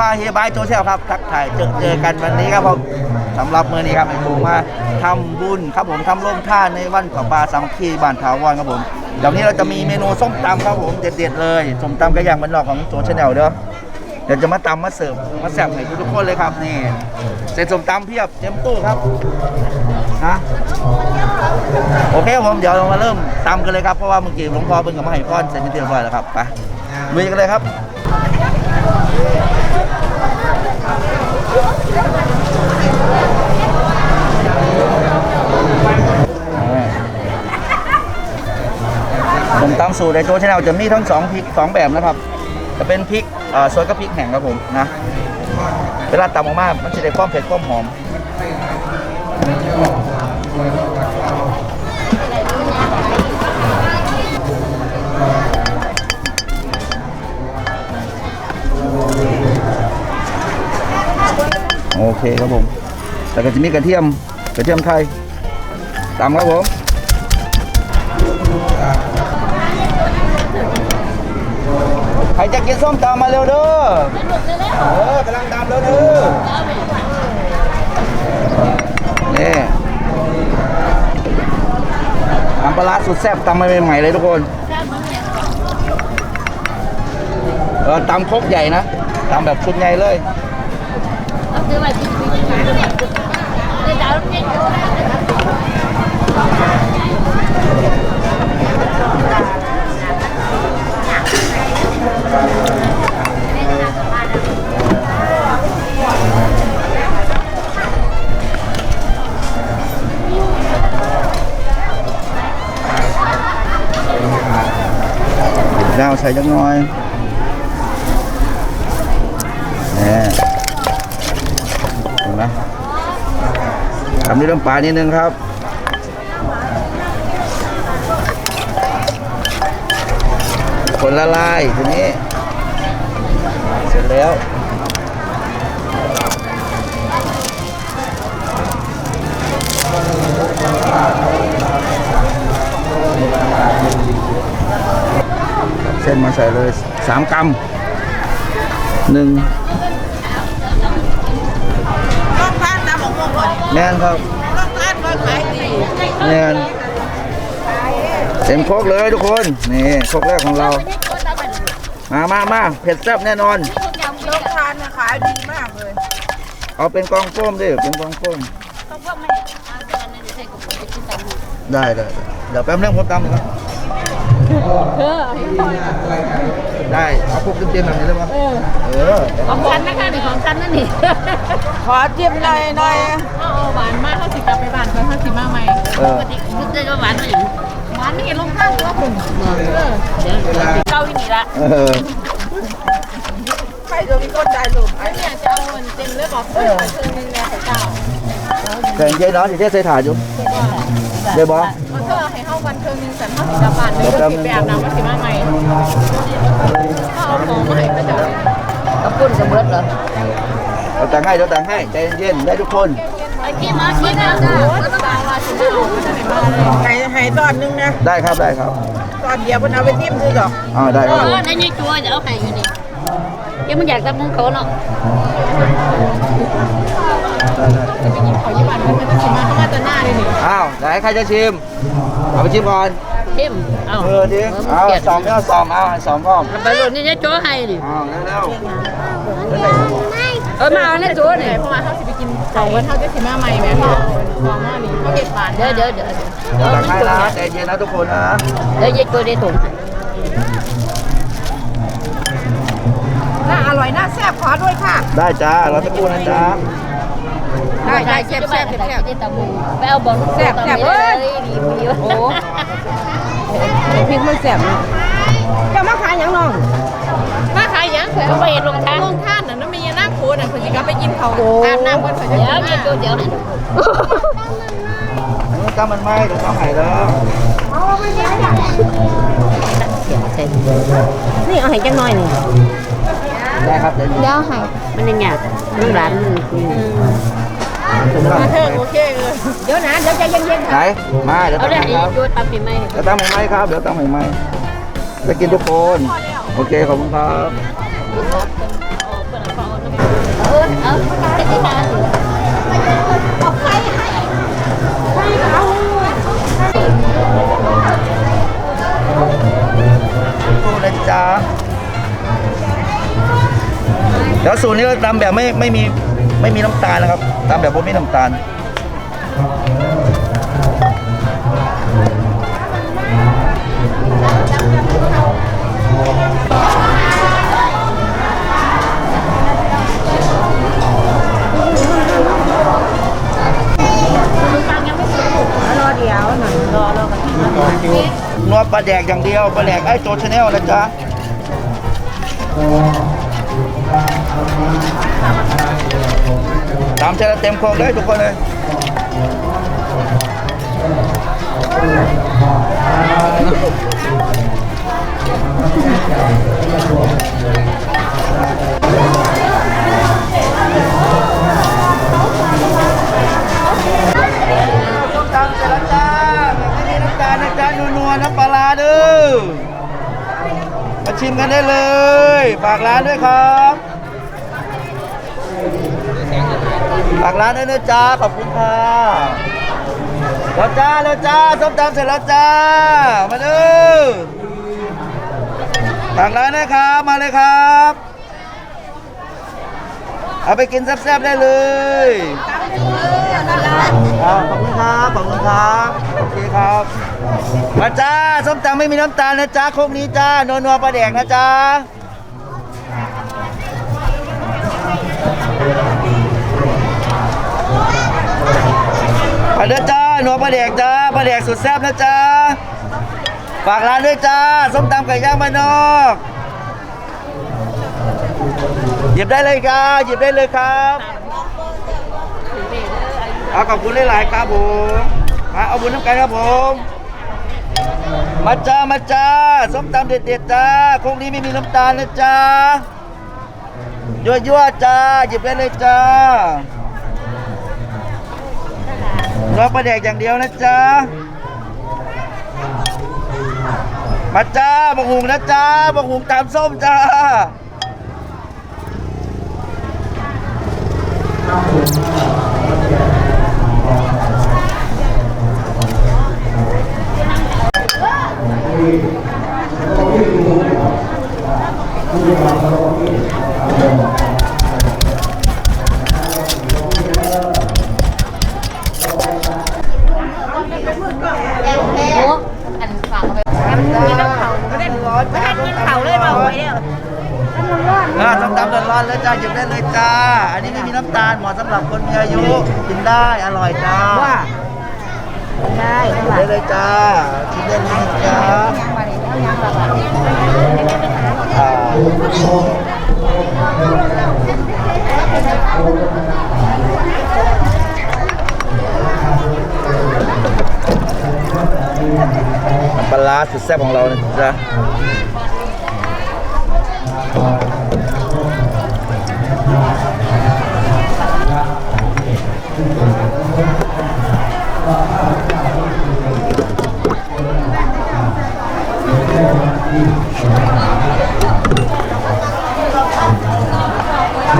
พาเฮียบายโจเซลครับทักทายเจอเจอกันวันนี้ครับผมสำหรับมื้อนี้ครับไอ้ปูมาทำบุญครับผมทำร่วมท่าในวันกับปลาสามัคคีบ้านถาวรครับผมเดี๋ยวนี้เราจะมีเมนูส้มตำครับผมเด็ดๆเลยส้มตำกระย่างมันหลอกของโจชแนลเด้อเดี๋ยวจะมาตำมาเสิร์ฟมาแซ่บให้ทุกคนเลยครับนี่เสร็จส้มตำเพียบเต็มตู้ครับนะโอเคครับผมเดี๋ยวเรามาเริ่มตำกันเลยครับเพราะว่าเมื่อกี้หลวงพ่อเพิ่งกับมาให้พรเสร็จเป็นที่เรียบร้อยแล้วครับไปลุยกันเลยครับ ผมตามสูตรในโจชาแนลจะมีทั้งสองพริกสองแบบนะครับ จะเป็นพริกซอยกับพริกแห้งครับผมนะ เวลาตำออกมามันจะได้ความเผ็ดความหอมโอเคครับผมแล้วก็จะมีกระเทียมกระเทียมไทยตำครับผม ใครจะกินส้มตำมาเร็วเด้อเออกำลังตำเร็วเด้อนี่ตำปลาร้าสุดแซ่บตำใหม่ๆเลยทุกคนเออตำครกใหญ่นะตำแบบชุดใหญ่เลยซื้อาซื้อมาเล ใส่จังหน่อยนี่เห็นไหมทำด้วยน้ำปลานิดนึงครับคนละลายทีนี้ เสร็จแล้ว ส้นมาใส่เลยสามกรัมหนึ่งรอบบ้านตามของพวกคนแมนครับรอบบ้านก็ขายดีแมนเต็มโครกเลยทุกคน นี่โครกแรกของเรา มามามาเผ็ดแซ่บแน่นอนรอบบ้านน่ะขายดีมากเลย เอาเป็นกองโฟมดิเป็นกองโฟมเขาพวกไม่เอาเดือนนั้นใส่กระปุกไปกินตามมือได้ได้ได้เดี๋ยวแป๊บนึงผมตำครับ ได้เอาพวกเต็มๆแบบนี้เลยมั้ยเออของฉันนะคะนี่ของฉันนั่นนี่ขอจิ้มหน่อยหน่อยเอาเอาหวานมากเขาสิกลับไปบ้านก่อนเขาสิมาใหม่เอปอกติคุณเจอก็หวานมาอย่างหวานนี่เห็นลงข้างตัวคุณเดี๋ยวเก้าที่นี่ละเออใครจะมีคนได้ลูกไอ้เนี่ยจะเอาเงินเต็มเลยบอกเพื่อนเชิญนึงแน่เจ้าแต่งเจ๊น้องสิเจ๊ใส่ถ่านอยู่ ได้บ่เอาเธอให้เข้าวันเชิญนึงสันเขาสิกลับบ้านเลยก็สิไปอาบน้ำก็สิมาใหม่เขาเอาของมาให้ก็จะกระปุกสมรสเหรอเราแต่งให้เราแต่งให้ใจเย็นๆได้ทุกคนไอ้ที่มาคิดนะจ้าก็ต้องเอาว่าสิมาเอาก็จะไหนมาเลยให้ให้ตอนหนึงนะได้ครับได้ครับตอนเดียวมันเอาไปจิ้มคือดอกอ่าได้เอครับอในนี้ตัวจะเอาให้อยู่นี่ยังมันอยากทำมุ้งเขาเนาะ ได้ได้จะไปกินเขายี่บ้ชิมาเขามาจะหน้าเลยนี่อ้าวไหนใครจะชิม เอาไปชิมก่อน เข้มเอาเออดิเอาสองเอาสองเอาสองพร้อมไปโหลดนี่จะโจ้ให้นี่เอาเร็วเออมาเอาในโจ้นี่เพราะว่าเขาสิไปกินเขาวันเขาจะสิมมาใหม่แม่เของหน้านี่เขาเก็บบานเดี๋ยวเดี๋ยวเดี๋ยวเดี๋ยวตักให้นะใจเย็นนะทุกคนนะเดี๋ยวยัดตัวได้ถุงน่าอร่อยน่าแซ่บขอด้วยค่ะ ได้จ้าเราตะกูนะจ้า ได้ได้แซ่บแซ่บแซ่บแซ่บได้ตะมูไปเอาบอลแซ่บแซ่บเอ้ยดีดีโอ้พริกมันแซ่บจะมาขายยังน้องมาขายยังเผื่อไปเห็นลงทางลงท่านน่ะนั่นไม่ยังน่าโคตรน่ะเผื่อสิกลับไปกินเขาอาบน้ำก่อนเผื่อจะเดี๋ยวสิยัดตัวมาเดี๋ยวนั่นถ้ามันไหม้เดี๋ยวต้องให้แล้วนี่เอาให้จังหน่อยนี่ได้ครับใจเย็นเดี๋ยวให้มันยังไงลูกหลาน มันมาเถอะโอเคเลยเดี๋ยวนะเดี๋ยวใจเย็นไหนมาเดี๋ยวเอาตั้งได้ให้ครับตัวตามปีใหม่เดี๋ยวตั้งให้ไหมครับ เดี๋ยวตั้งให้ไหมจะกินทุกคน โอเคขอบคุณครับอเอาไปที่ร้านเอาไข่ให้ไข่เอาสู้นะจ๊ะแล้วสูตรนี้เราตำแบบไม่ไม่มี ไม่มีน้ำตาลนะครับตำแบบไม่มีน้ำตาลรอเดียวหนึ่งรอรอกันที่นัวปลาแดกอย่างเดียวปลาแดกไอ้โจชาแนลนะจ๊ะตามใจเราเต็มโครงเลยทุกคนเลยส้มตำเสร็จแล้วจ้าแบบไม่มีน้ำตาลนะจ๊ะนัวๆน้ำปลาร้าเด้อมาชิมกันได้เลย ฝากร้านด้วยครับฝากร้านด้วยนะจ๊ะขอบคุณค่ะแล้วจ้าแล้วจ้าส้มตำเสร็จแล้วจ้า มาเด้อฝากร้านนะครับมาเลยครับ เอาไปกินแซ่บๆได้เลยครับขอบคุณครับขอบคุณครับโอเคครับมาจ้าส้มตำไม่มีน้ำตาลนะจ้าโคกนี้จ้านัวนัวๆปลาแดกนะจ้า ไปเด้อจ้านัวปลาแดกจ้าปลาแดกสุดแซ่บนะจ้าฝากร้านด้วยจ้าส้มตำไก่ย่างบ้านนอกหยิบได้เลยครับหยิบได้เลยครับเอาขอบคุณหลายๆครับผมมาเอาบุญน้ำกันครับผม มาจ้ามาจ้าส้มตำเด็ดๆจ้าคงนี้ไม่มีน้ำตาลนะจ้ายั่วๆจ้าหยิบได้เลยจ้า ราประแดกอย่างเดียวนะจ้ามาจ้าบังหุงนะจ้าบังหุงตามส้มจ้า อายุกินได้อร่อยจ้าว่าได้หยิบได้เลยจ้ากินได้เลยจ้าอ่าปลาร้าสุดแซ่บของเรานะจ๊ะ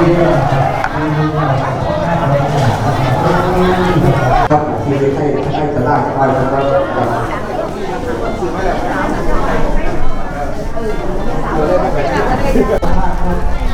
ครับที่ให้ให้ตลาดไปนะครับม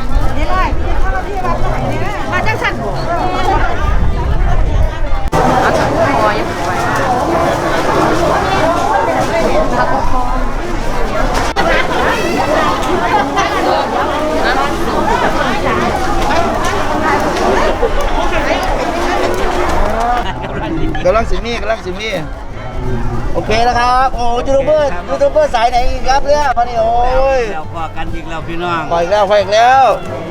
มานี่โอ้ยเราพอกันอีกแล้วพี่น้องปล่อยอีกแล้วปล่อยอีกแล้ว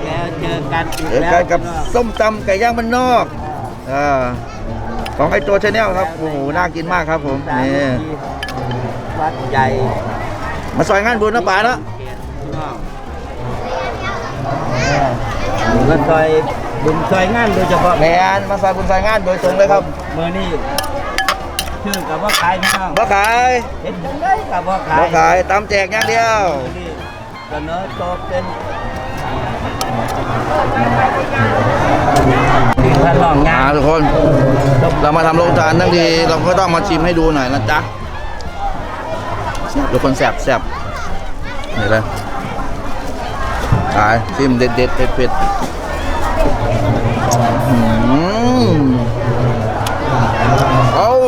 แล้วเจอกันอีกเดี๋ยวแล้วกันกับพี่น้องส้มตำไก่ย่างบ้านนอกอ่าของไอตัวชาแนลครับโอ้โหน่ากินมากครับผมนี่วัดใหญ่มาซอยงานบุญนะป๋าเนาะเกียรติพี่น้องมาซอยบุญซอยงานโดยเฉพาะแมนมาซอยบุญซอยงานโดยตรงเลยครับ เมื่อนี้ ชื่อกับว่าขายพี่น้องบ่ขายเห็นจังได้กับว่าขายบ่ขายตำแจกอย่างเดียวนี่เสนอโตะเป็นท่านน้องงานทุกคน เรามาทำโรงทานทั้งทีเราก็ต้องมาชิมให้ดูหน่อยนะจ๊ะทุกคนแสบแสบนี่เลยตายชิมเด็ดเด็ดเผ็ดเผ็ด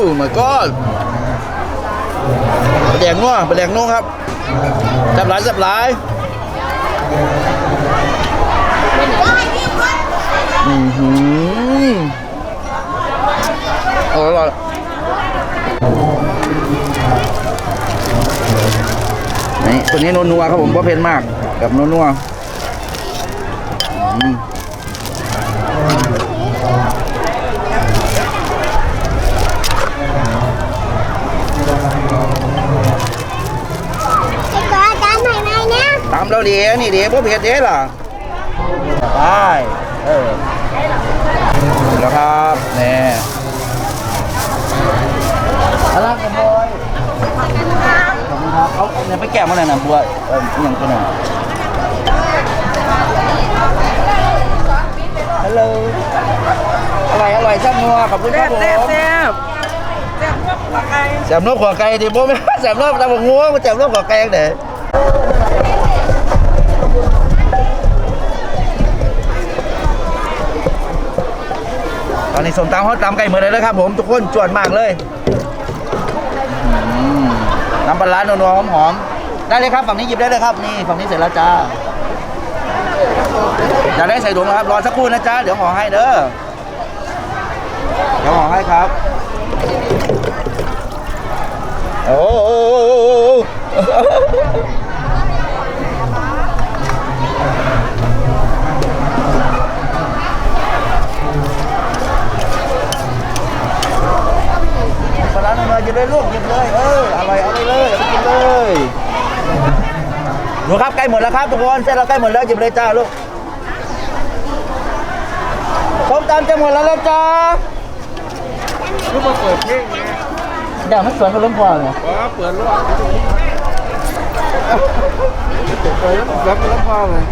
โอ้ my god ปลาแดงนัวปลาแดงนัวครับแซ่บหลายแซ่บหลายอือหืออร่อยนี่ตัวนี้นัวๆครับผมเพราะเผ็ดมากแบบนัวๆอืม ไอ้ตัวอาจารย์ใหม่ไหมเนี่ย ตาม เราดีนี่ดีเพราะเผ็ดเด้ล่ะได้เออแล้วครับนี่อะไรกันบอยขอบคุณครับเอาเนี่ยไปแกะมาหน่อยนะบัวเออยังตัวหนึ่งฮัลโหลอร่อยอร่อยแซ่บนัวขอบคุณครับผมแซ่บแซ่บแซ่บพวกปลาไก่แซ่บนกขวาไก่ดิโบไม่แซ่บนกตาบกงัวมาแซ่บนกขวาไก่เด้อ อนนี้สมตำเขาตำไก่เหมือนเลยนะครับ ผมทุกคนจวดมากเลยน้ำปลาร้านัวๆหอมๆได้เลยครับฝั่งนี้หยิบได้เลยครับนี่ฝั่งนี้เสร็จแล้วจ้าอยากได้ใส่ถุงนะครับรอสักครู่นะจ๊ะเดี๋ยวห่อให้เด้อเดี๋ยวห่อให้ครับโอ้ ลาร้าหน่อยหยิบเลยลูกหยิบเลยเอออร่อยเอาไปเลยเอาไปกินเลยดูครับใกล้หมดแล้วครับทุกคนเส้นเราใกล้หมดแล้วหยิบเลยจ้าลูกส้มตำจะหมดแล้วแล้วจ้าลูกมาเปิดเพลงไงเดี๋ยวมันสวนกับล้มพอไงอ๋อเปิดรอบเปิดแล้วรับรับพ่อเลย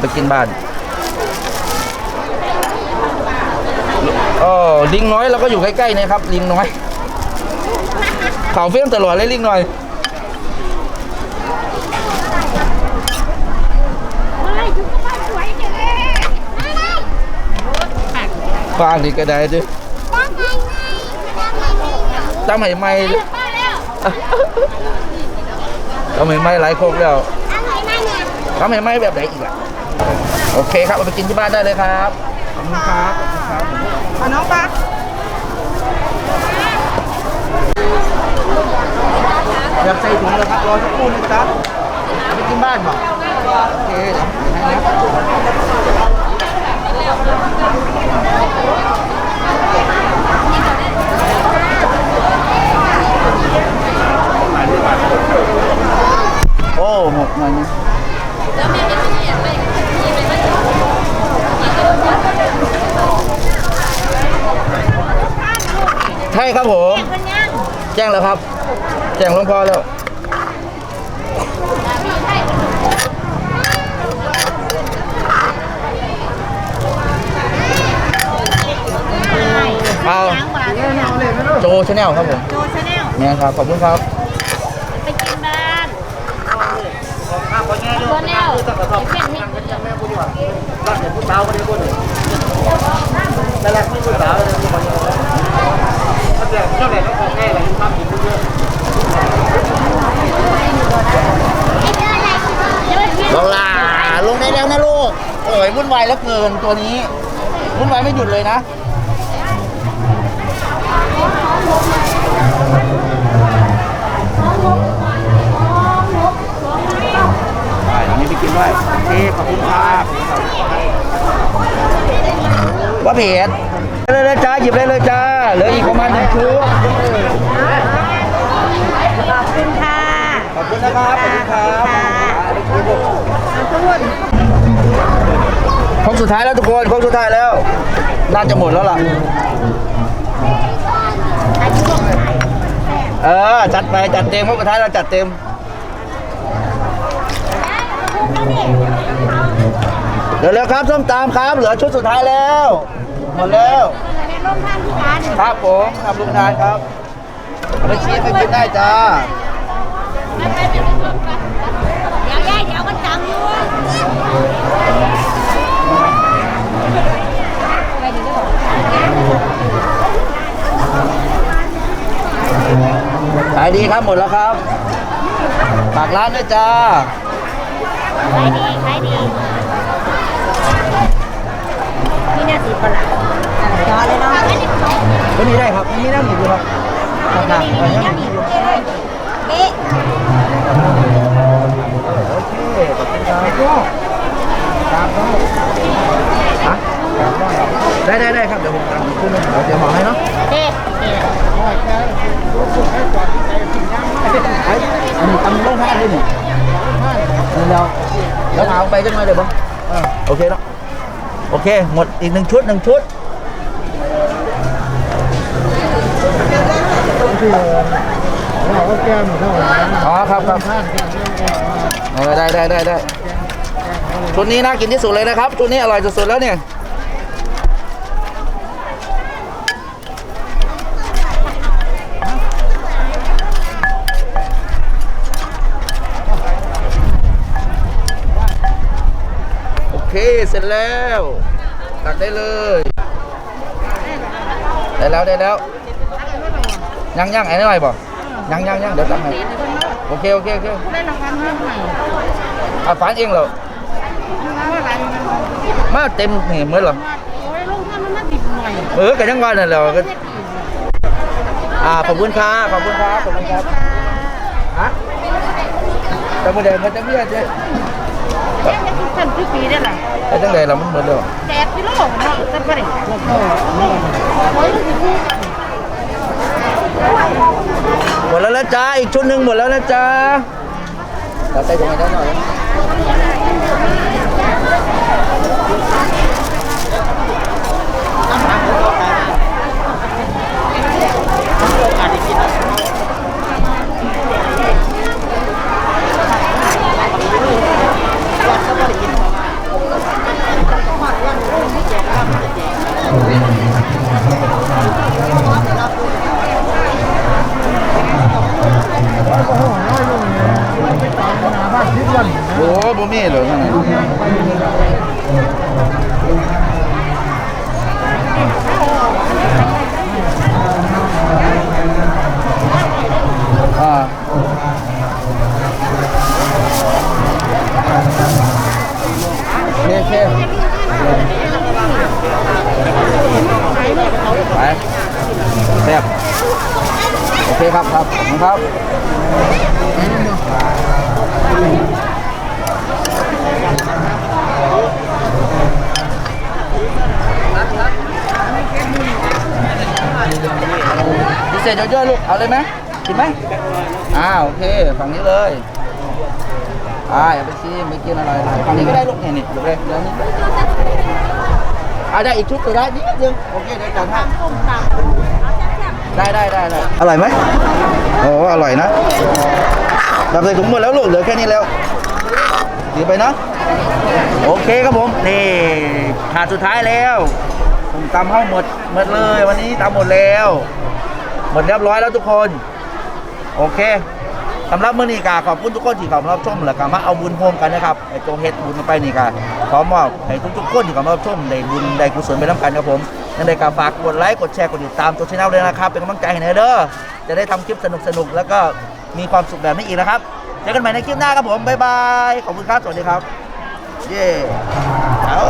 ไปกินบ้าน อ๋อลิงน้อยเราก็อยู่ใกล้ๆนี่ยครับ ลิงน้อยเขาเฟี้ยงตลอดเลยลิงน้อยอะไรถึงก็มาสวยจังเลยอะไรฟางดีก็ได้ด้วยตั้งไงไงตั้งไงไงตั้งใหม่ๆเลยมาแล้วตั้งใหม่หลายโคกแล้วตั้งไงมาเนี่ยตั้งใหม่แบบไหนอีกอะโอเคครับเอาไปกินที่บ้านได้เลยครับขอบคุณครับขอบคุณครับ เอาน้องปลาอยากใส่ถุงเลยครับรอสักครู่นะจ๊ะเอาไปกินบ้านบ่โอเคเดี๋ยวให้นะโอ้หกหน่อยนะ ใช่ครับผม คนยังแจ้งแล้วครับ แจ้งหลวงพ่อแล้ว เอา ล้างบาทแล้วโจชาแนลครับผมโจชาแนลเนี่ยครับ ขอบคุณครับ ไปกินบ้านโจแนล ไอ้เส้นนี่ลงลาลงได้แล้วนะลูกโอ้ยวุ่นวายแล้วเกินตัวนี้วุ่นวายไม่หยุดเลยนะไปนนี้ไปกินด้วยโอเคขอบคุณครับว่าเพจเลยเลยจ้าหยิบเลยเลยจ้า เหลืออีกประมาณหนึ่งชุดขอบคุณค่ะขอบคุณนะครับขอบคุณครับคงสุดท้ายแล้วทุกคนคงสุดท้ายแล้ว น่าจะหมดแล้วล่ะเออจัดไปจัดเต็มคงสุดท้ายเราจัดเต็มเดี๋ยวเร็วครับส้มตำครับ เหลือชุดสุดท้ายแล้ว หมดแล้ว ร่มท่านที่ร้านครับผมทำลุงทานครับเอาไปชี้ไปกินได้จ้าเดี๋ยวย่เดี๋ยวมันจำอยู่ขายดีครับหมดแล้วครับฝากร้านด้วยจ้าขายดีขายดีนี่น่าสิบปะล่ะ จอเลยนาะก็มีได้ครับมีน้ำหนีอยู่ครับครับครับเอาน้ำหนีอยู่เอ๊ะโอเคขอบคุณครับครับฮะได้ได้ได้ครับเดี๋ยวผมตามคุณเดี๋ยวจะบอให้เนาะเอ๊ะเอ๊ะไอ้อันนี้ตำลงท่าด้วยนี่เดี๋ยวแล้วเอาไปจังเลยเดี๋ยวบ้างโอเคเนาะโอเค หมดอีกหนึ่งชุดหนึ่งชุด อ๋อครับครับเออได้ได้ได้ได้ชุดนี้น่ากินที่สุดเลยนะครับชุดนี้อร่อยสุดๆแล้วเนี่ยโอเคเสร็จแล้วตักได้เลยได้แล้วได้แล้ว ยังยังไอ้นี่หน่อยบ่ยังยังยังเดี๋ยวตักให้โอเคโอเคโอเคได้รางวัลเพิ่มใหม่อะฝันเองเหรอมาเต็มนี่เหมือนเหรอโอ้ยลงท่านมันน่าติดหน่อยเออกันยังวันนั่นแหละก็อ่าขอบคุณครับขอบคุณครับขอบคุณครับฮะแต่ประเด็นมันจะเบี้ยเจ๊แค่จะกินสันทุกปีได้แหละไอ้จังใดเรามันเหมือนเดิมแปดกิโลเนาะสันไปเลยโอ้ยรู้สึกพูด หมดแล้วนะจ๊ะอีกชุดหนึ่งหมดแล้วนะจ๊ะเราใส่ตรงไหนได้หน่อย เศษเยอะๆลูก เอาเลยไหมกินไหมอ่าวโอเค ฝั่งนี้เลยอ่าอย่าไปชิมไม่กินอรเลยฝั่งนี้ก็ได้ลูกเนี่ยนี่ดูเลยเดี๋ยวนี้อาได้อีกชุดก็ได้นิดนึงโอเคเดี๋ยวจัดให้ได้ได้ได้ได้อร่อยไหมโอ้อร่อยนะเราใส่ถุงหมดแล้วลูกเหลือแค่นี้แล้วดีไปนะโอเคครับผมนี่ถาดสุดท้ายแล้วผมตำห้าหมดหมดเลย วันนี้ตำหมดแล้ว หมดเรียบร้อยแล้วทุกคน โอเคสำหรับมื้อนี้กาขอบคุณทุกคนที่เข้ามารับชมและก็มาเอาบุญโฮมกันนะครับไอ้โจเฮ็ดบุญไปนี่กาขอมอบให้ทุกๆคนที่เข้ามารับชมได้บุญได้กุศลไปน้ำกันครับผมยังได้กาฝากกดไลค์กดแชร์กดติดตามตัวช่องด้วยนะครับ เป็นกำลังใจให้หน่อยเด้อจะได้ทำคลิปสนุกๆแล้วก็มีความสุขแบบนี้อีกนะครับเจอกันใหม่ในคลิปหน้าครับผมบ๊ายบายขอบคุณครับสวัสดีครับ เย้เอา